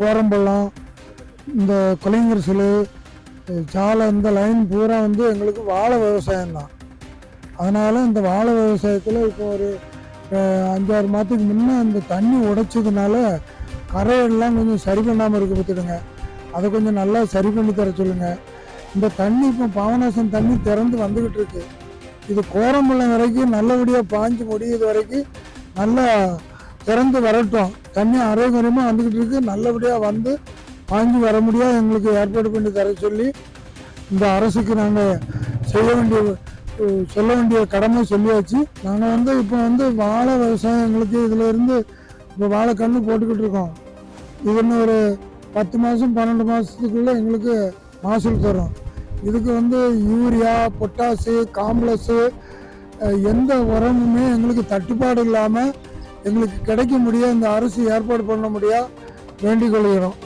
கோரம்பள்ளம் இந்த கொலைஞர் சிலு சாலை இந்த லைன் பூரா வந்து எங்களுக்கு வாழை விவசாயம் தான். அதனால் இந்த வாழை விவசாயத்தில் இப்போ ஒரு அஞ்சாறு மாதத்துக்கு முன்னே இந்த தண்ணி உடைச்சதுனால கரையெல்லாம் கொஞ்சம் சரி பண்ணாமல் இருக்க பார்த்துடுங்க அதை கொஞ்சம் நல்லா சரி பண்ணி தர சொல்லுங்கள் இந்த தண்ணி இப்போ பாவநாசம் தண்ணி திறந்து வந்துக்கிட்டு இருக்கு. இது கோரம்பள்ளம் வரைக்கும் நல்லபடியாக பாஞ்சு முடியுது வரைக்கும் நல்லா திறந்து வரட்டும். தண்ணி அரைகுறையமாக வந்துக்கிட்டு இருக்கு. நல்லபடியாக வந்து வாங்கி வர முடியாது. எங்களுக்கு ஏற்பாடு பண்ணி தர சொல்லி இந்த அரசுக்கு நாங்கள் செய்ய வேண்டிய சொல்ல வேண்டிய கடமை சொல்லியாச்சு. நாங்கள் வந்து இப்போ வந்து வாழை விவசாயம் எங்களுக்கு இதில் இருந்து இப்போ வாழை கன்று போட்டுக்கிட்டு இருக்கோம். இது இன்னும் ஒரு பத்து மாதம் பன்னெண்டு மாதத்துக்குள்ளே எங்களுக்கு மகசூல் தரும். இதுக்கு வந்து யூரியா பொட்டாசு காம்ப்ளஸ்ஸு எந்த உரமுமே எங்களுக்கு தட்டுப்பாடு இல்லாமல் எங்களுக்கு கிடைக்க முடிய இந்த அரசு ஏற்பாடு பண்ண முடியா வேண்டிக் கொள்கிறோம்.